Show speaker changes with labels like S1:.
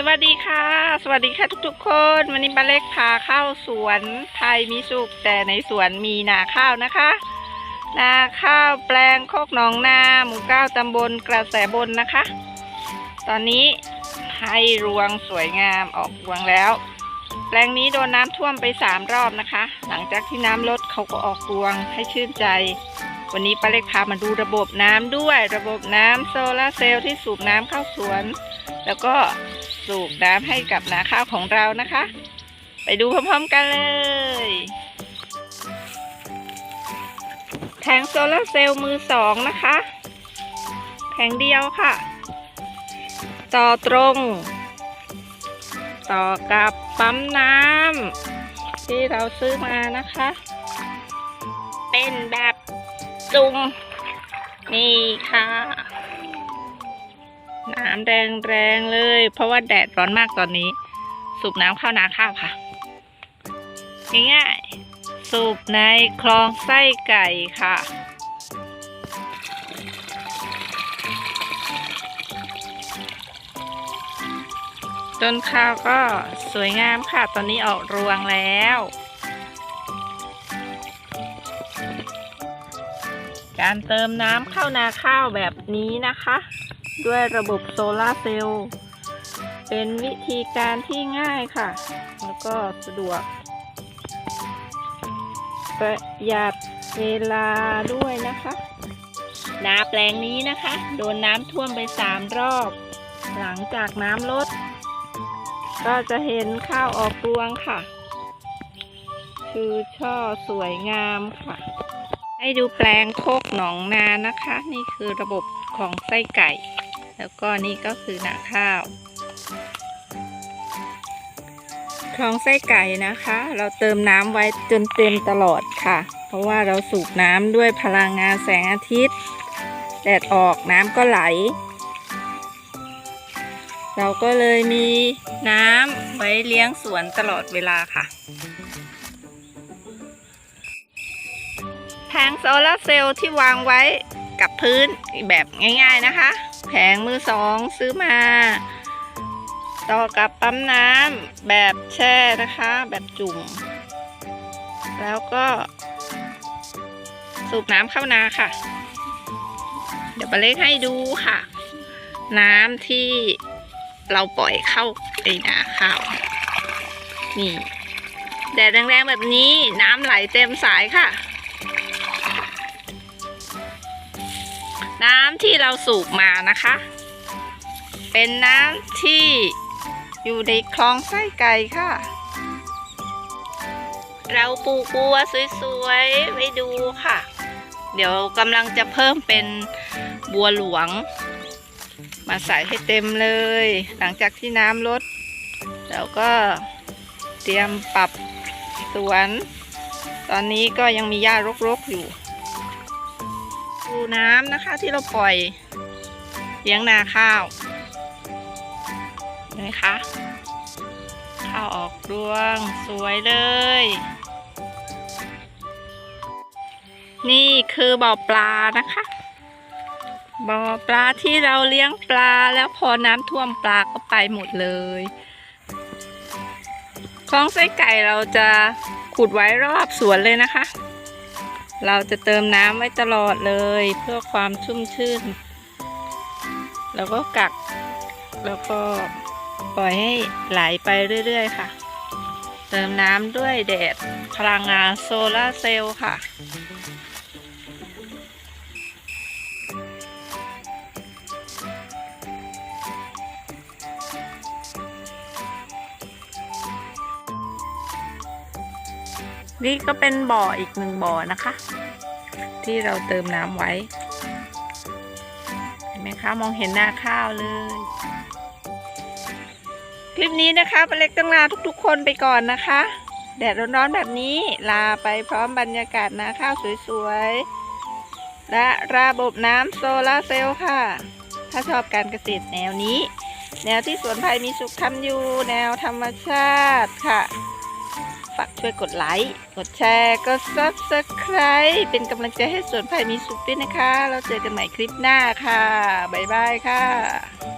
S1: สวัสดีค่ะ สวัสดีค่ะทุกๆ คน วันนี้ป้าเล็กพาเข้าสวนไทยมีสุขแต่ในสวนมีนาข้าวนะคะ นาข้าวแปลงโคกหนองนาหมู่เก้าตำบลกระแสบนนะคะ ตอนนี้ให้รวงสวยงามออกรวงแล้ว แปลงนี้โดนน้ำท่วมไปสามรอบนะคะ หลังจากที่น้ำลดเขาก็ออกรวงให้ชื่นใจ วันนี้ป้าเล็กพามาดูระบบน้ำด้วย ระบบน้ำโซลาร์เซลล์ที่สูบน้ำเข้าสวน แล้วก็ สูบน้ำให้กับนาข้าวของเรานะคะ ไปดูพร้อมๆกันเลย แผงโซลาร์เซลล์มือสองนะคะ แผงเดียวค่ะ ต่อตรง ต่อกับปั๊มน้ำที่เราซื้อมานะคะ เป็นแบบจุ่มนี่ค่ะ น้ำแรงแรงๆเลย เพราะว่าแดดร้อนมากตอนนี้ สูบน้ำเข้านาข้าวค่ะ ง่ายๆ สูบในคลองไส้ไก่ค่ะต้นข้าวก็สวยงามค่ะ ตอนนี้ออกรวงแล้ว การเติมน้ำเข้านาข้าวแบบนี้นะคะ ด้วยระบบโซลาเซลล์เป็นวิธีการที่ง่ายค่ะ แล้วก็สะดวก ประหยัดเวลาด้วยนะคะนาแปลงนี้นะคะ โดนน้ำท่วมไปสามรอบ หลังจากน้ำลด ก็จะเห็นข้าวออกรวงค่ะ คือช่อสวยงามค่ะ ให้ดูแปลงโคกหนองนานะคะ นี่คือระบบของไส้ไก่ แล้วก็นี่ก็คือนาข้าวคลองไส้ไก่นะคะ เราเติมน้ำไว้จนเต็มตลอดค่ะ เพราะว่าเราสูบน้ำด้วยพลังงานแสงอาทิตย์ แดดออกน้ำก็ไหล เราก็เลยมีน้ำไว้เลี้ยงสวนตลอดเวลาค่ะแผงโซลาร์เซลล์ที่วางไว้กับพื้นแบบง่าย ๆนะคะ แผงมือสองซื้อมา ต่อกับปั๊มน้ำแบบแช่นะคะ แบบจุ่ม แล้วก็ สูบน้ำเข้านาค่ะ เดี๋ยวปาเล็กให้ดูค่ะ น้ำที่เราปล่อยเข้าไปนาข้าว นี่แดดแรงๆแบบนี้น้ำไหลเต็มสายค่ะ น้ำที่เราสูบมานะคะ เป็นน้ำที่อยู่ในคลองไส้ไก่ค่ะ เราปลูกบัวสวยๆไว้ดูค่ะ เดี๋ยวกำลังจะเพิ่มเป็นบัวหลวง มาใส่ให้เต็มเลย หลังจากที่น้ำลดเราก็เตรียมปรับสวน ตอนนี้ก็ยังมีหญ้ารกๆอยูู่น้ำนะคะ ที่เราปล่อยเลี้ยงนาข้าวเห็นไหมคะข้าวออกรวงสวยเลย นี่คือบ่อปลานะคะ บ่อปลาที่เราเลี้ยงปลาแล้วพอน้ำท่วมปลาก็ไปหมดเลยคลองไส้ไก่เราจะขุดไว้รอบสวนเลยนะคะ เราจะเติมน้ำไว้ตลอดเลย เพื่อความชุ่มชื่น แล้วก็กัก แล้วก็ปล่อยให้ไหลไปเรื่อยๆค่ะ เติมน้ำด้วยแดดพลังงานโซลาร์เซลล์ค่ะ นี่ก็เป็นบ่ออีกหนึ่งบ่อนะคะ ที่เราเติมน้ำไว้เห็นไหมคะมองเห็นหน้าข้าวเลย คลิปนี้นะคะป้าเล็กต้องลาทุกๆ คนไปก่อนนะคะ แดดร้อนๆแบบนี้ลาไปพร้อมบรรยากาศนาข้าวสวยๆ และระบบน้ำโซลาร์เซลล์ค่ะ ถ้าชอบการเกษตรแนวนี้ แนวที่สวนไผ่มีสุขทำอยู่ แนวธรรมชาติค่ะ ฝากช่วยกดไลค์ กดแชร์ กด subscribe เป็นกำลังใจให้สวนไผ่มีสุขด้วยนะคะ เราเจอกันใหม่คลิปหน้าค่ะ บ๊ายบายค่ะ